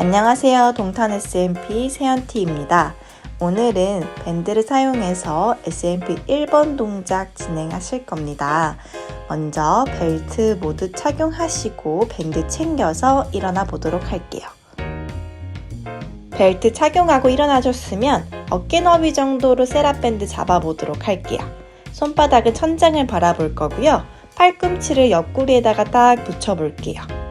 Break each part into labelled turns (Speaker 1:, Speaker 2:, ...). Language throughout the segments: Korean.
Speaker 1: 안녕하세요. 동탄 SMP 세연티입니다. 오늘은 밴드를 사용해서 SMP 1번 동작 진행하실 겁니다. 먼저 벨트 모두 착용하시고 밴드 챙겨서 일어나 보도록 할게요. 벨트 착용하고 일어나셨으면 어깨 너비 정도로 세라밴드 잡아보도록 할게요. 손바닥은 천장을 바라볼 거고요. 팔꿈치를 옆구리에다가 딱 붙여볼게요.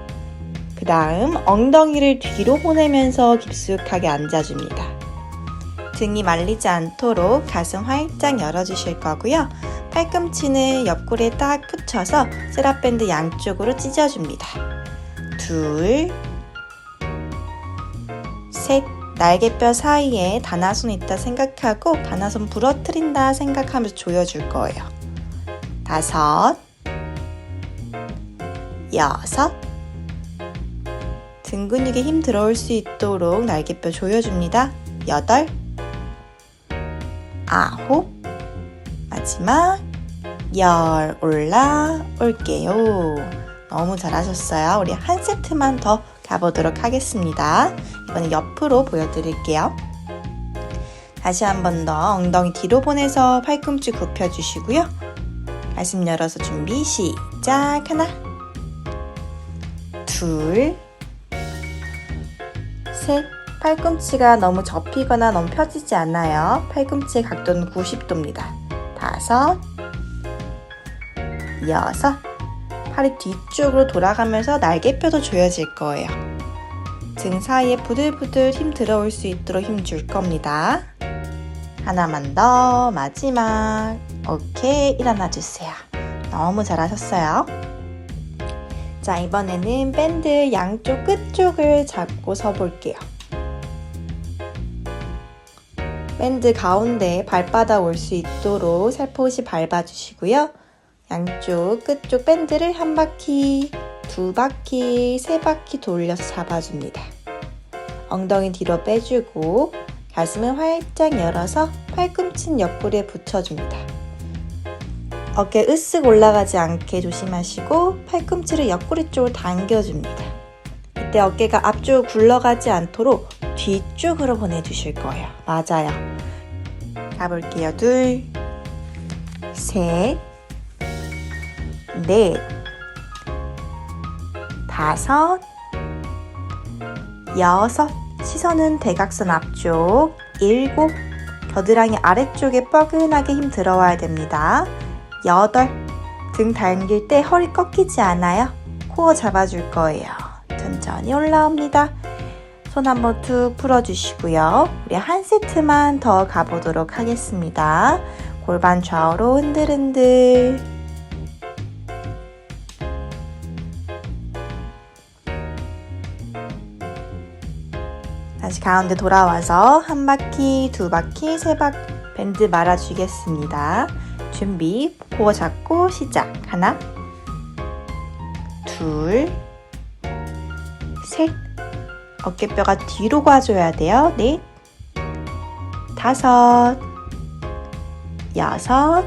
Speaker 1: 그 다음 엉덩이를 뒤로 보내면서 깊숙하게 앉아줍니다. 등이 말리지 않도록 가슴 활짝 열어주실 거고요. 팔꿈치는 옆구리에 딱 붙여서 세라밴드 양쪽으로 찢어줍니다. 둘, 셋, 날개뼈 사이에 단화손 있다 생각하고 단화손 부러뜨린다 생각하면서 조여줄 거예요. 다섯, 여섯, 등 근육에 힘 들어올 수 있도록 날개뼈 조여줍니다. 여덟, 아홉, 마지막 열 올라올게요. 너무 잘하셨어요. 우리 한 세트만 더 가보도록 하겠습니다. 이번엔 옆으로 보여드릴게요. 다시 한 번 더 엉덩이 뒤로 보내서 팔꿈치 굽혀주시고요. 가슴 열어서 준비 시작 하나 둘 셋, 팔꿈치가 너무 접히거나 너무 펴지지 않아요. 팔꿈치의 각도는 90도입니다. 다섯, 여섯, 팔이 뒤쪽으로 돌아가면서 날개뼈도 조여질 거예요. 등 사이에 부들부들 힘 들어올 수 있도록 힘 줄 겁니다. 하나만 더, 마지막. 오케이, 일어나 주세요. 너무 잘하셨어요. 자, 이번에는 밴드 양쪽 끝쪽을 잡고 서 볼게요. 밴드 가운데 발바닥 올 수 있도록 살포시 밟아주시고요. 양쪽 끝쪽 밴드를 한 바퀴, 두 바퀴, 세 바퀴 돌려서 잡아줍니다. 엉덩이 뒤로 빼주고 가슴을 활짝 열어서 팔꿈치는 옆구리에 붙여줍니다. 어깨 으쓱 올라가지 않게 조심하시고 팔꿈치를 옆구리 쪽으로 당겨줍니다. 이때 어깨가 앞쪽으로 굴러가지 않도록 뒤쪽으로 보내주실 거예요. 맞아요. 가볼게요. 둘, 셋, 넷, 다섯, 여섯, 시선은 대각선 앞쪽, 일곱, 겨드랑이 아래쪽에 뻐근하게 힘 들어와야 됩니다. 여덟, 등 당길 때 허리 꺾이지 않아요. 코어 잡아줄 거예요. 천천히 올라옵니다. 손 한번 툭 풀어주시고요. 우리 한 세트만 더 가보도록 하겠습니다. 골반 좌우로 흔들흔들. 다시 가운데 돌아와서 한 바퀴, 두 바퀴, 세 바퀴 밴드 말아주겠습니다. 준비, 코어 잡고 시작. 하나, 둘, 셋. 어깨뼈가 뒤로 가줘야 돼요. 넷, 다섯, 여섯,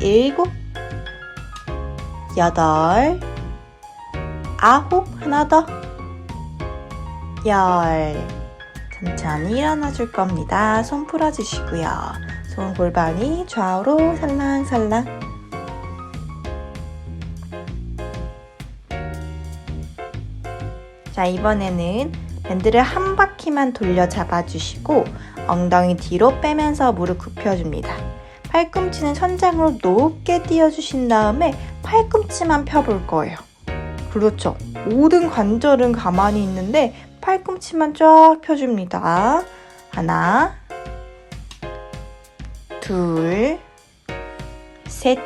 Speaker 1: 일곱, 여덟, 아홉. 하나 더. 열. 천천히 일어나 줄 겁니다. 손 풀어주시고요. 손 골반이 좌우로 살랑살랑. 자, 이번에는 밴드를 한 바퀴만 돌려 잡아주시고 엉덩이 뒤로 빼면서 무릎 굽혀줍니다. 팔꿈치는 천장으로 높게 띄워주신 다음에 팔꿈치만 펴볼 거예요. 그렇죠. 모든 관절은 가만히 있는데 팔꿈치만 쫙 펴줍니다. 하나, 둘, 셋.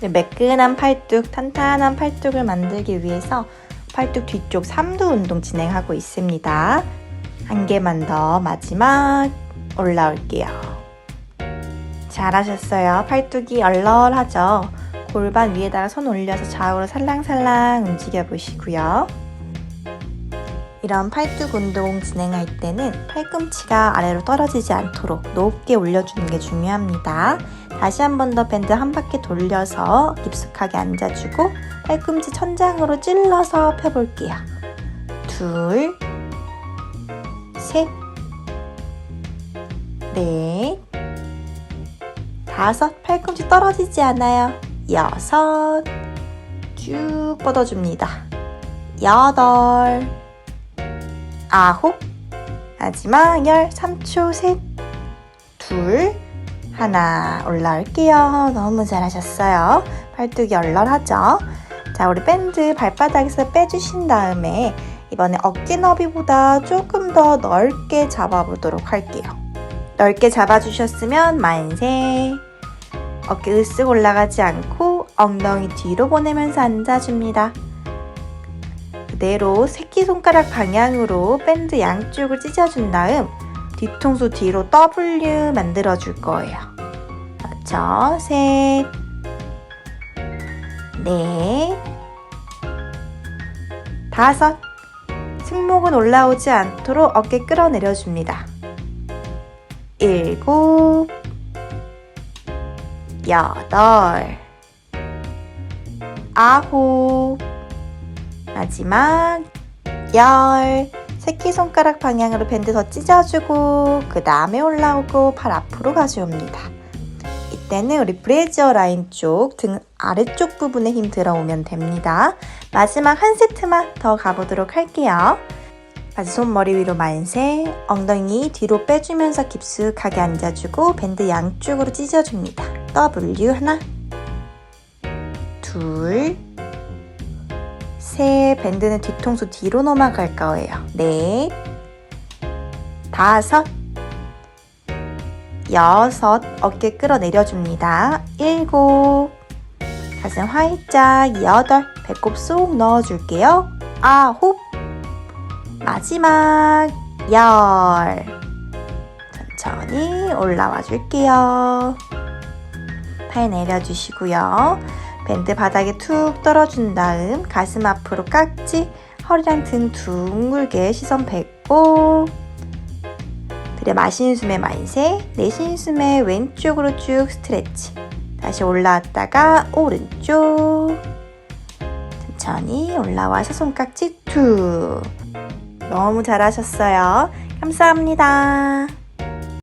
Speaker 1: 네, 매끈한 팔뚝, 탄탄한 팔뚝을 만들기 위해서 팔뚝 뒤쪽 3두 운동 진행하고 있습니다. 한 개만 더 마지막 올라올게요. 잘하셨어요. 팔뚝이 얼얼하죠? 골반 위에다가 손 올려서 좌우로 살랑살랑 움직여 보시고요. 이런 팔뚝 운동 진행할 때는 팔꿈치가 아래로 떨어지지 않도록 높게 올려주는 게 중요합니다. 다시 한 번 더 밴드 한 바퀴 돌려서 깊숙하게 앉아주고 팔꿈치 천장으로 찔러서 펴볼게요. 둘, 셋, 넷, 다섯, 팔꿈치 떨어지지 않아요. 여섯, 쭉 뻗어줍니다. 여덟, 아홉, 마지막 열, 3초, 셋, 둘, 하나 올라올게요. 너무 잘하셨어요. 팔뚝이 얼얼하죠? 자, 우리 밴드 발바닥에서 빼주신 다음에 이번에 어깨 너비보다 조금 더 넓게 잡아보도록 할게요. 넓게 잡아주셨으면 만세. 어깨 으쓱 올라가지 않고 엉덩이 뒤로 보내면서 앉아줍니다. 그대로 새끼손가락 방향으로 밴드 양쪽을 찢어준 다음 뒤통수 뒤로 W 만들어 줄 거예요. 그렇죠? 셋, 넷, 다섯. 승모근 올라오지 않도록 어깨 끌어내려 줍니다. 일곱, 여덟, 아홉, 마지막 열. 새끼손가락 방향으로 밴드 더 찢어주고 그 다음에 올라오고 팔 앞으로 가져옵니다. 이때는 우리 브래지어 라인 쪽 등 아래쪽 부분에 힘 들어오면 됩니다. 마지막 한 세트만 더 가보도록 할게요. 다시 손머리 위로 만세, 엉덩이 뒤로 빼주면서 깊숙하게 앉아주고 밴드 양쪽으로 찢어줍니다. W 하나, 둘, 셋, 밴드는 뒤통수 뒤로 넘어갈 거예요. 넷, 다섯, 여섯, 어깨 끌어내려줍니다. 일곱, 가슴 활짝, 여덟, 배꼽 쏙 넣어줄게요. 아홉, 마지막, 열. 천천히 올라와 줄게요. 팔 내려주시고요. 밴드 바닥에 툭 떨어준 다음 가슴 앞으로 깍지, 허리랑 등 둥글게 시선 뱉고 들여 마시는 숨에 만세, 내쉬는 숨에 왼쪽으로 쭉 스트레치 다시 올라왔다가 오른쪽 천천히 올라와서 손깍지 툭 너무 잘하셨어요. 감사합니다.